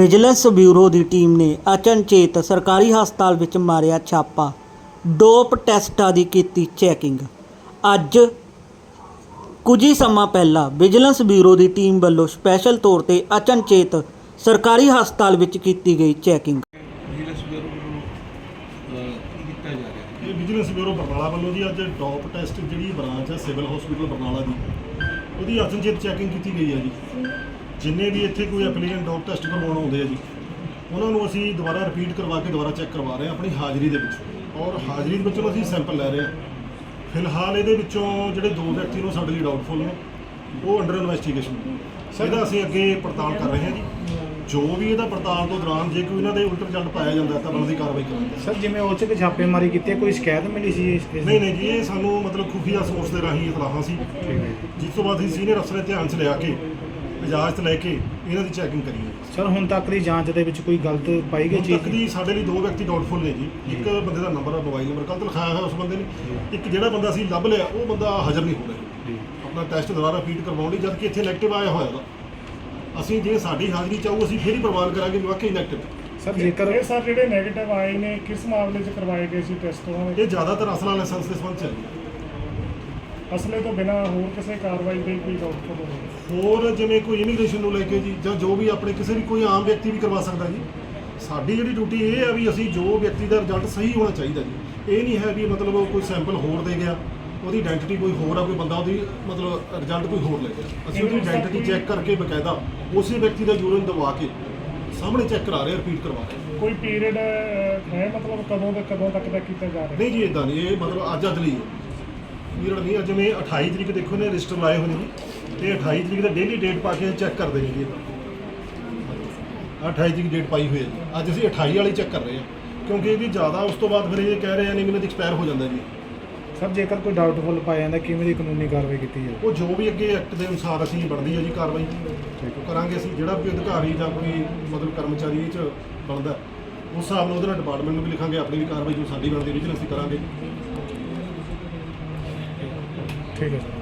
Vigilance bureau ਦੀ team ਨੇ ਅਚਨਚੇਤ ਸਰਕਾਰੀ ਹਸਪਤਾਲ ਵਿੱਚ ਮਾਰਿਆ ਛਾਪਾ। ਡੋਪ ਟੈਸਟਾਂ ਦੀ ਕੀਤੀ ਚੈਕਿੰਗ। ਅੱਜ ਕੁਝ ਹੀ ਸਮਾਂ ਪਹਿਲਾਂ ਵਿਜੀਲੈਂਸ ਬਿਊਰੋ ਦੀ ਟੀਮ ਵੱਲੋਂ ਸਪੈਸ਼ਲ ਤੌਰ ਤੇ ਅਚਨਚੇਤ ਸਰਕਾਰੀ ਹਸਪਤਾਲ ਵਿੱਚ ਕੀਤੀ ਗਈ ਚੈਕਿੰਗ। ਵਿਜੀਲੈਂਸ ਬਿਊਰੋ ਵੱਲੋਂ ਅਹ, ਕੀ ਕੀਤਾ ਜਾ ਰਿਹਾ? ਹੈ ਇਹ ਵਿਜੀਲੈਂਸ ਬਿਊਰੋ ਬਰਨਾਲਾ ਵੱਲੋਂ ਜੀ ਅੱਜ ਡੌਪ ਟੈਸਟ ਜਿਹੜੀ ਬ੍ਰਾਂਚ ਹੈ ਸਿਵਲ ਹਸਪੀਟਲ ਬਰਨਾਲਾ ਦੀ ਉਹਦੀ ਅਚਨਚੇਤ ਚੈਕਿੰਗ ਕੀਤੀ ਗਈ ਹੈ ਜੀ। ਜਿੰਨੇ ਵੀ ਇੱਥੇ ਕੋਈ ਐਪਲੀਕੈਂਟ ਡੌਪ ਟੈਸਟ ਕਰਵਾਉਣ ਆਉਂਦੇ ਆ ਜੀ ਉਹਨਾਂ ਨੂੰ ਅਸੀਂ ਦੁਬਾਰਾ ਰਿਪੀਟ ਕਰਵਾ ਕੇ ਦੁਬਾਰਾ ਚੈੱਕ ਕਰਵਾ ਰਹੇ ਹਾਂ ਆਪਣੀ ਹਾਜ਼ਰੀ ਦੇ ਵਿੱਚ। ਔਰ ਹਾਜ਼ਰੀ ਦੇ ਵਿੱਚੋਂ ਅਸੀਂ ਸੈਂਪਲ ਲੈ ਰਹੇ ਹਾਂ। ਫਿਲਹਾਲ ਇਹਦੇ ਵਿੱਚੋਂ ਜਿਹੜੇ ਦੋ ਵਿਅਕਤੀ ਨੂੰ ਸਾਡੇ ਲਈ ਡਾਊਟਫੁਲ ਨੇ ਉਹ ਅੰਡਰ ਇਨਵੈਸਟੀਗੇਸ਼ਨ ਇਹਦਾ ਅਸੀਂ ਅੱਗੇ ਪੜਤਾਲ ਕਰ ਰਹੇ ਹਾਂ ਜੀ। ਜੋ ਵੀ ਇਹਦਾ ਪੜਤਾਲ ਤੋਂ ਦੌਰਾਨ ਜੇ ਕੋਈ ਇਹਨਾਂ ਦੇ ਉਲਟ ਰਿਜ਼ਲਟ ਪਾਇਆ ਜਾਂਦਾ ਤਾਂ ਬਣਦੀ ਕਾਰਵਾਈ ਕਰਾਂਗੇ। ਸਰ ਜਿਵੇਂ ਉਹ 'ਚ ਕਿ ਛਾਪੇਮਾਰੀ ਕੀਤੀ ਹੈ ਕੋਈ ਸ਼ਿਕਾਇਤ ਮਿਲੀ ਸੀ ਇਸ ਇਸ ਦੀ? ਨਹੀਂ ਨਹੀਂ ਜੀ ਇਹ ਸਾਨੂੰ ਮਤਲਬ ਖੁਫੀਆ ਸੋਰਸ ਦੇ ਰਾਹੀਂ ਇਤਲਾਹਾਂ ਸੀ। ਜਿਸ ਤੋਂ ਬਾਅਦ ਅਸੀਂ ਸੀਨੀਅਰ ਅਫਸਰ ਦੇ ਧਿਆਨ 'ਚ ਲਿਆ ਕੇ ਇਜਾਜ਼ਤ ਲੈ ਕੇ ਇਹਨਾਂ ਦੀ ਚੈਕਿੰਗ ਕਰੀ ਹੈ। ਸਰ ਹੁਣ ਤੱਕ ਦੀ ਜਾਂਚ ਦੇ ਵਿੱਚ ਕੋਈ ਗਲਤ ਪਾਈ ਗਈ ਹੁਣ ਚੀਜ਼ ਤੱਕ ਦੀ? ਸਾਡੇ ਲਈ ਦੋ ਵਿਅਕਤੀ ਡਾਊਟਫੁਲ ਨੇ ਜੀ। ਇੱਕ ਬੰਦੇ ਦਾ ਨੰਬਰ ਹੈ ਮੋਬਾਈਲ ਨੰਬਰ ਗਲਤ ਲਿਖਾਇਆ ਹੋਇਆ ਉਸ ਬੰਦੇ ਨੇ ਇੱਕ ਜਿਹੜਾ ਬੰਦਾ ਅਸੀਂ ਲੱਭ ਲਿਆ ਉਹ ਬੰਦਾ ਹਾਜ਼ਰ ਨਹੀਂ ਹੋ ਰਿਹਾ। ਜੀ। ਆਪਣਾ ਟੈਸਟ ਦੁਬਾਰਾ ਰਿਪੀਟ ਕਰਵਾਉਣ ਲਈ ਜਦ ਕਿ ਇੱਥੇ ਨੈਗੇਟਿਵ ਆਇਆ ਹੋਇਆ ਦਾ ਅਸੀਂ ਜੇ ਸਾਡੀ ਹਾਜ਼ਰੀ ਚਾਹੂ ਅਸੀਂ ਫਿਰ ਹੀ ਪ੍ਰਵਾਨ ਕਰਾਂਗੇ ਵੀ ਵਾਕਈ ਨੈਗੇਟਿਵ ਸਰ ਜੇਕਰ ਇਹ ਸਰ ਜਿਹੜੇ 네ਗੇਟਿਵ ਆਏ ਨੇ ਕਿਸ ਮਾਮਲੇ 'ਚ ਕਰਵਾਏ ਗਏ ਸੀ ਟੈਸਟ ਉਹਨਾਂ ਦੇ? ਇਹ ਜ਼ਿਆਦਾਤਰ ਅਸਲਾ ਲਾਇਸੈਂਸ ਦੇ ਸੰਬੰਧ ਚ ਹੈ ਜੀ। ਅਸਲੇ ਤੋਂ ਬਿਨਾ ਹੋਰ ਕਿਸੇ ਕਾਰਵਾਈ ਦੇ ਕੋਈ ਡਾਕਟਰ ਹੋਵੇ ਹੋਰ ਜਿਵੇਂ ਕੋਈ ਇਮੀਗ੍ਰੇਸ਼ਨ ਨੂੰ ਲੈ ਕੇ ਜੀ ਜਾਂ ਜੋ ਵੀ ਆਪਣੇ ਕਿਸੇ ਵੀ ਕੋਈ ਆਮ ਵਿਅਕਤੀ ਵੀ ਕਰਵਾ ਸਕਦਾ ਜੀ ਸਾਡੀ ਜਿਹੜੀ ਡਿਊਟੀ ਇਹ ਹੈ ਵੀ ਅਸੀਂ ਜੋ ਵਿਅਕਤੀ ਦਾ ਰਿਜ਼ਲਟ ਸਹੀ ਹੋਣਾ ਚਾਹੀਦਾ ਜੀ। ਇਹ ਨਹੀਂ ਹੈ ਵੀ ਮਤਲਬ ਉਹ ਕੋਈ ਸੈਂਪਲ ਹੋਰ ਦੇ ਗਿਆ ਉਹਦੀ ਆਇਡੈਂਟੀ ਕੋਈ ਹੋਰ ਆ ਕੋਈ ਬੰਦਾ ਉਹਦੀ ਮਤਲਬ ਰਿਜ਼ਲਟ ਕੋਈ ਹੋਰ ਲੈ ਗਿਆ। ਅਸੀਂ ਉਹਦੀ ਆਇਡੈਂਟੀ ਚੈੱਕ ਕਰਕੇ ਬਕਾਇਦਾ ਉਸੇ ਵਿਅਕਤੀ ਦਾ ਯੂਰਿਨ ਦਵਾ ਕੇ ਸਾਹਮਣੇ ਚੈੱਕ ਕਰਾ ਰਹੇ ਰਿਪੀਟ ਕਰਵਾ ਰਹੇ ਕੋਈ ਪੀਰੀਅਡ ਹੈ ਮਤਲਬ ਕਦੋਂ ਤੋਂ ਕਦੋਂ ਤੱਕ ਦਾ ਕੀਤਾ ਜਾ ਰਿਹਾ? ਨਹੀਂ ਜੀ ਇਦਾਂ ਨਹੀਂ ਇਹ ਮਤਲਬ ਅੱਜ ਅੱਜ ਲਈ ਹੈ। ਪੀਰੀਅਡ ਨਹੀਂ ਅੱਜ ਜਿਵੇਂ 28 ਤਰੀਕ ਦੇਖੋ ਨੇ ਰਜਿਸਟਰ ਲਾਏ ਹੋਏ ਨੇ ਇਹ 28 ਤਰੀਕ ਦਾ ਡੇਲੀ ਡੇਟ ਪਾ ਕੇ ਚੈੱਕ ਕਰਦੇ ਨੇ ਜੀ ਆਹ 28 ਤਰੀਕ ਡੇਟ ਪਾਈ ਹੋਈ ਹੈ ਜੀ। ਅੱਜ ਅਸੀਂ 28 ਵਾਲੀ ਚੈੱਕ ਕਰ ਰਹੇ ਹਾਂ। ਕਿਉਂਕਿ ਇਹਦੀ ਜ਼ਿਆਦਾ ਉਸ ਤੋਂ ਬਾਅਦ ਫਿਰ ਇਹ ਕਹਿ ਰਹੇ ਆ ਨਹੀਂ ਮੈਨੂੰ ਐਕਸਪਾਇਰ ਹੋ ਜਾਂਦਾ ਜੀ। ਸਰ ਜੇਕਰ ਕੋਈ ਡਾਊਟਫੁਲ ਪਾਇਆ ਜਾਂਦਾ ਕਿਵੇਂ ਦੀ ਕਾਨੂੰਨੀ ਕਾਰਵਾਈ ਕੀਤੀ ਜਾਵੇ? ਉਹ ਜੋ ਵੀ ਅੱਗੇ ਐਕਟ ਦੇ ਅਨੁਸਾਰ ਅਸੀਂ ਬਣਦੀ ਹੈ ਜੀ ਕਾਰਵਾਈ। ਉਹ ਕਰਾਂਗੇ ਅਸੀਂ ਜਿਹੜਾ ਵੀ ਅਧਿਕਾਰੀ ਜਾਂ ਕੋਈ ਮਤਲਬ ਕਰਮਚਾਰੀ ਇਹ ਚ ਬਣਦਾ ਉਸ ਹਿਸਾਬ ਨਾਲ ਉਹਦੇ ਨਾਲ ਡਿਪਾਰਟਮੈਂਟ ਨੂੰ ਵੀ ਲਿਖਾਂਗੇ ਆਪਣੀ ਵੀ ਕਾਰਵਾਈ ਜੋ ਸਾਡੀ ਬਣਦੀ ਵਿਜੀਲੈਂਸ ਅਸੀਂ ਕਰਾਂਗੇ। ਠੀਕ ਹੈ ਸਰ